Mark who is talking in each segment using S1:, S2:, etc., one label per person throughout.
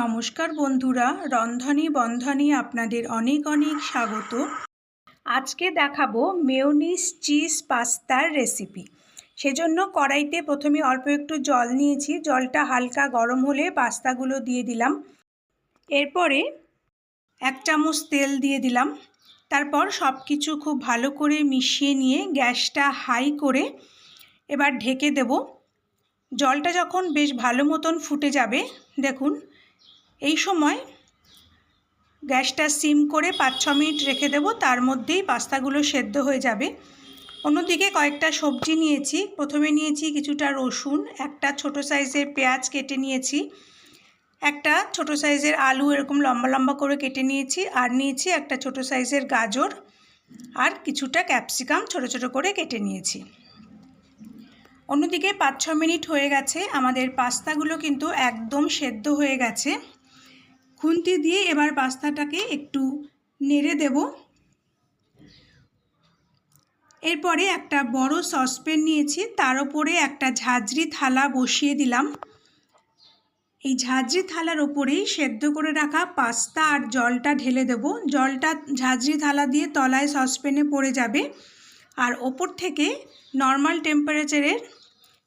S1: নমস্কার বন্ধুরা, রন্ধনী বন্ধনী আপনাদের অনেক অনেক স্বাগত। আজকে দেখাবো মেয়নিস চিজ পাস্তার রেসিপি। সেজন্য কড়াইতে প্রথমে অল্প একটু জল নিয়েছি, জলটা হালকা গরম হলে পাস্তাগুলো দিয়ে দিলাম। এরপরে এক চামচ তেল দিয়ে দিলাম। তারপর সব কিছু খুব ভালো করে মিশিয়ে নিয়ে গ্যাসটা হাই করে এবার ঢেকে দেব। জলটা যখন বেশ ভালো মতন ফুটে যাবে, দেখুন এই সময় গ্যাসটা সিম করে পাঁচ ছ মিনিট রেখে দেবো, তার মধ্যেই পাস্তাগুলো সেদ্ধ হয়ে যাবে। অন্যদিকে কয়েকটা সবজি নিয়েছি। প্রথমে নিয়েছি কিছুটা রসুন, একটা ছোট সাইজের পেঁয়াজ কেটে নিয়েছি, একটা ছোট সাইজের আলু এরকম লম্বা লম্বা করে কেটে নিয়েছি, আর নিয়েছি একটা ছোট সাইজের গাজর, আর কিছুটা ক্যাপসিকাম ছোট ছোট করে কেটে নিয়েছি। অন্যদিকে পাঁচ ছ মিনিট হয়ে গেছে, আমাদের পাস্তাগুলো কিন্তু একদম সেদ্ধ হয়ে গেছে। খুন্তি দিয়ে এবার পাস্তাটাকে একটু নেড়ে দেব। এরপরে একটা বড় সসপ্যান নিয়েছি, তার ওপরে একটা ঝাঁঝরি থালা বসিয়ে দিলাম। এই ঝাঁঝরি থালার ওপরেই সেদ্ধ করে রাখা পাস্তা আর জলটা ঢেলে দেব। জলটা ঝাঁঝরি থালা দিয়ে তলায় সসপ্যানে পড়ে যাবে আর ওপর থেকে নর্মাল টেম্পারেচারের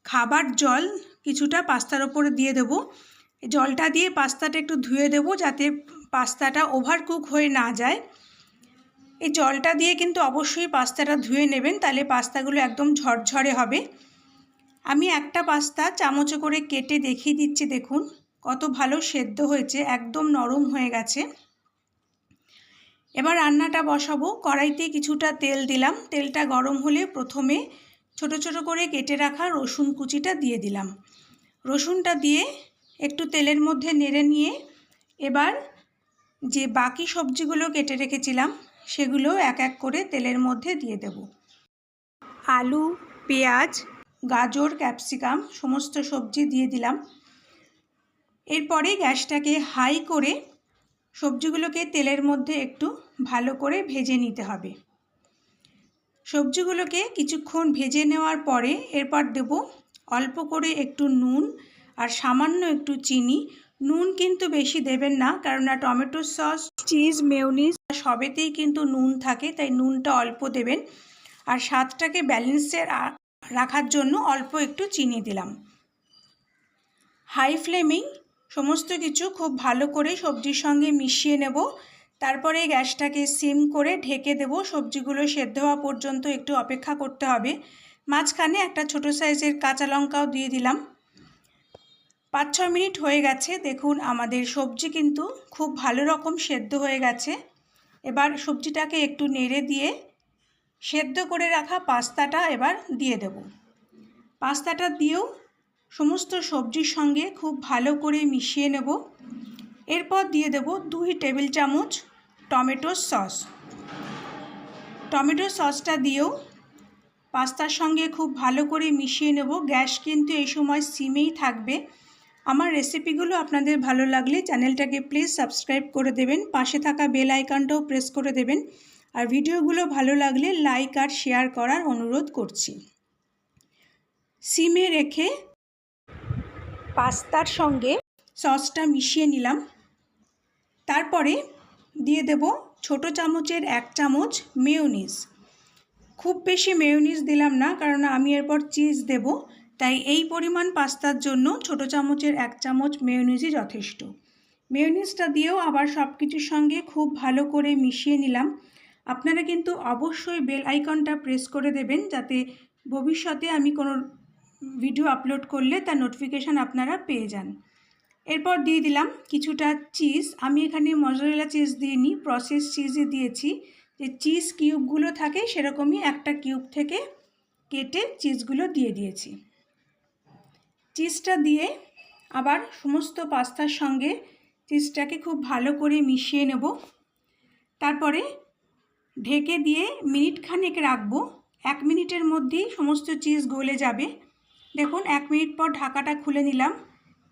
S1: খাবার জল কিছুটা পাস্তার ওপরে দিয়ে দেবো। জলটা দিয়ে পাস্তাটা একটু ধুয়ে দেবো যাতে পাস্তাটা ওভার কুক হয়ে না যায়। এই জলটা দিয়ে কিন্তু অবশ্যই পাস্তাটা ধুয়ে নেবেন, তাহলে পাস্তাগুলো একদম ঝরঝরে হবে। আমি একটা পাস্তা চামচে করে কেটে দেখিয়ে দিচ্ছি, দেখুন, কত ভালো সেদ্ধ হয়েছে, একদম নরম হয়ে গেছে। এবার রান্নাটা বসাবো, কড়াইতে কিছুটা তেল দিলাম, তেলটা গরম হলে প্রথমে ছোট ছোট করে কেটে রাখা রসুন কুচিটা দিয়ে দিলাম। রসুনটা দিয়ে একটু তেলের মধ্যে নেড়ে নিয়ে এবার যে বাকি সবজিগুলো কেটে রেখেছিলাম, সেগুলো এক এক করে তেলের মধ্যে দিয়ে দেব। আলু, পেঁয়াজ, গাজর, ক্যাপসিকাম সমস্ত সবজি দিয়ে দিলাম। এরপরে গ্যাসটাকে হাই করে সবজিগুলোকে তেলের মধ্যে একটু ভালো করে ভেজে নিতে হবে। সবজিগুলোকে কিছুক্ষণ ভেজে নেওয়ার পরে এরপর দেব অল্প করে একটু নুন আর সামান্য একটু চিনি। নুন কিন্তু বেশি দেবেন না, কেননা টমেটো সস, চিজ মেউনিজ সবেতেই কিন্তু নুন থাকে, তাই নুনটা অল্প দেবেন। আর স্বাদটাকে ব্যালেন্সে রাখার জন্য অল্প একটু চিনি দিলাম। হাই ফ্লেমিং সমস্ত কিছু খুব ভালো করে সবজির সঙ্গে মিশিয়ে নেব। তারপরে গ্যাসটাকে সিম করে ঢেকে দেব। সবজিগুলো সেদ্ধ হওয়া পর্যন্ত একটু অপেক্ষা করতে হবে। মাঝখানে একটা ছোট সাইজের কাঁচা লঙ্কাও দিয়ে দিলাম। পাঁচ ছ মিনিট হয়ে গেছে, দেখুন আমাদের সবজি কিন্তু খুব ভালো রকম সেদ্ধ হয়ে গেছে। এবার সবজিটাকে একটু নেড়ে দিয়ে সেদ্ধ করে রাখা পাস্তাটা এবার দিয়ে দেব। পাস্তাটা দিয়েও সমস্ত সবজির সঙ্গে খুব ভালো করে মিশিয়ে নেব। এরপর দিয়ে দেব দুই টেবিল চামচ টমেটো সস। টমেটো সসটা দিয়েও পাস্তার সঙ্গে খুব ভালো করে মিশিয়ে নেব। গ্যাস কিন্তু এই সময় সিমেই থাকবে। আমার রেসিপিগুলো আপনাদের ভালো লাগলে চ্যানেলটাকে প্লিজ সাবস্ক্রাইব করে দেবেন, পাশে থাকা বেল আইকনটাও প্রেস করে দেবেন, আর ভিডিওগুলো ভালো লাগলে লাইক আর শেয়ার করার অনুরোধ করছি। সিমে রেখে পাস্তার সঙ্গে সসটা মিশিয়ে নিলাম। তারপরে দিয়ে দেব ছোট চামচের এক চামচ মেয়োনিজ খুব বেশি মেয়োনিজ দিলাম না, কারণ আমি এরপর চিজ দেবো। তাই এই পরিমাণ পাস্তার জন্য ছোট চামচের এক চামচ মেয়নিজই যথেষ্ট। মেয়নিজটা দিয়েও আবার সব কিছুর সঙ্গে খুব ভালো করে মিশিয়ে নিলাম। আপনারা কিন্তু অবশ্যই বেল আইকনটা প্রেস করে দেবেন যাতে ভবিষ্যতে আমি কোনো ভিডিও আপলোড করলে তার নোটিফিকেশান আপনারা পেয়ে যান। এরপর দিয়ে দিলাম কিছুটা চিজ আমি এখানে মজরেলা চিজ দিইনি প্রসেস চিজই দিয়েছি। যে চিজ কিউবগুলো থাকে সেরকমই একটা কিউব থেকে কেটে চিজগুলো দিয়ে দিয়েছি। চিজটা দিয়ে আবার সমস্ত পাস্তার সঙ্গে চিজটাকে খুব ভালো করে মিশিয়ে নেব। তারপরে ঢেকে দিয়ে মিনিট খানেক রাখব। এক মিনিটের মধ্যেই সমস্ত চিজ গলে যাবে। দেখুন, এক মিনিট পর ঢাকাটা খুলে নিলাম।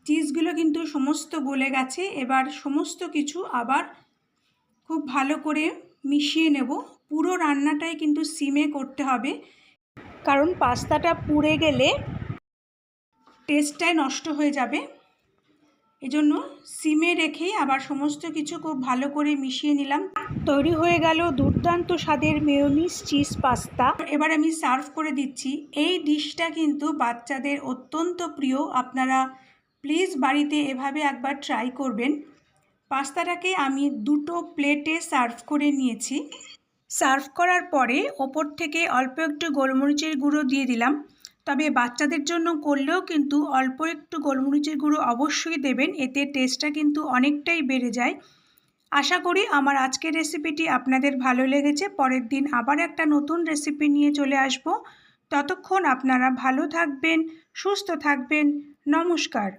S1: চিজগুলো কিন্তু সমস্ত গলে গেছে। এবার সমস্ত কিছু আবার খুব ভালো করে মিশিয়ে নেব। পুরো রান্নাটাই কিন্তু সিমে করতে হবে। কারণ পাস্তাটা পুড়ে গেলে টেস্টটাই নষ্ট হয়ে যাবে। এজন্য সিমে রেখেই আবার সমস্ত কিছু খুব ভালো করে মিশিয়ে নিলাম। তৈরি হয়ে গেল দুর্দান্ত স্বাদের মেয়োনিজ চিজ পাস্তা। এবার আমি সার্ভ করে দিচ্ছি। এই ডিশটা কিন্তু বাচ্চাদের অত্যন্ত প্রিয়। আপনারা প্লিজ বাড়িতে এভাবে একবার ট্রাই করবেন। পাস্তাটাকে আমি দুটো প্লেটে সার্ভ করে নিয়েছি। সার্ভ করার পরে ওপর থেকে অল্প একটু গোলমরিচের গুঁড়ো দিয়ে দিলাম। তবে বাচ্চাদের জন্য করলেও কিন্তু অল্প একটু গোলমরিচের গুঁড়ো অবশ্যই দেবেন, এতে টেস্টটা কিন্তু অনেকটাই বেড়ে যায়। আশা করি আমার আজকের রেসিপিটি আপনাদের ভালো লেগেছে। পরের দিন আবার একটা নতুন রেসিপি নিয়ে চলে আসব। ততক্ষণ আপনারা ভালো থাকবেন, সুস্থ থাকবেন। নমস্কার।